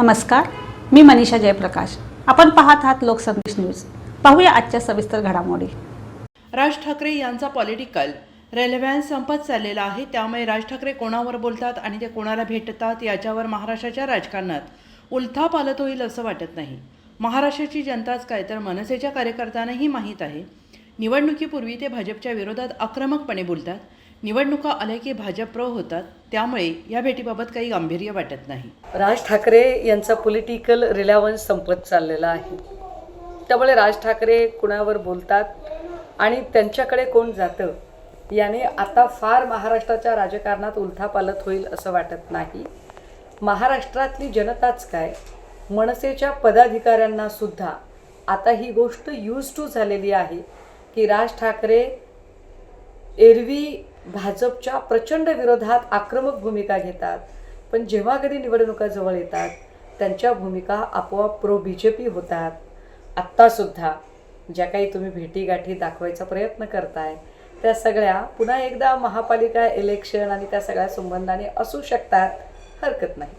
नमस्कार मी मनीषा जयप्रकाश. आपण पाहत आहात लोकसंदेश न्यूज. पाहूया आजच्या सविस्तर घडामोडी. राज ठाकरे यांचा पॉलिटिकल रेलेव्हन्स संपत चाललेला आहे. त्यामुळे राज ठाकरे कोणावर बोलतात आणि ते कोणाला भेटतात याच्यावर महाराष्ट्राच्या राजकारणात उलथा पालत होईल असं वाटत नाही. महाराष्ट्राची जनताच काय तर मनसेच्या कार्यकर्त्यांनाही माहीत आहे. निवडणुकीपूर्वी ते भाजपच्या विरोधात आक्रमकपणे बोलतात. निवडणुका आल्या की भाजपप्र होतात त्यामुळे या भेटीबाबत काही गांभीर्य वाटत नाही. राज ठाकरे यांचा पॉलिटिकल रिलेव्हन्स संपत चाललेला आहे. त्यामुळे राज ठाकरे कुणावर बोलतात आणि त्यांच्याकडे कोण जातं याने आता फार महाराष्ट्राच्या राजकारणात उलथापालत होईल असं वाटत नाही. महाराष्ट्रातली जनताच काय? मनसेच्या पदाधिकाऱ्यांना सुद्धा. आता ही गोष्ट यूज टू झालेली आहे की राज ठाकरे एरवी भाजपच्या प्रचंड विरोधात आक्रमक भूमिका घेतात. पण जेव्हा कधी निवडणुका जवळ येतात त्यांच्या भूमिका आपोआप प्रो बी जे पी होतात. आत्तासुद्धा ज्या काही तुम्ही भेटीगाठी दाखवायचा प्रयत्न करताय त्या सगळ्या पुन्हा एकदा महापालिका इलेक्शन आणि त्या सगळ्या संबंधाने असू शकतात हरकत नाही.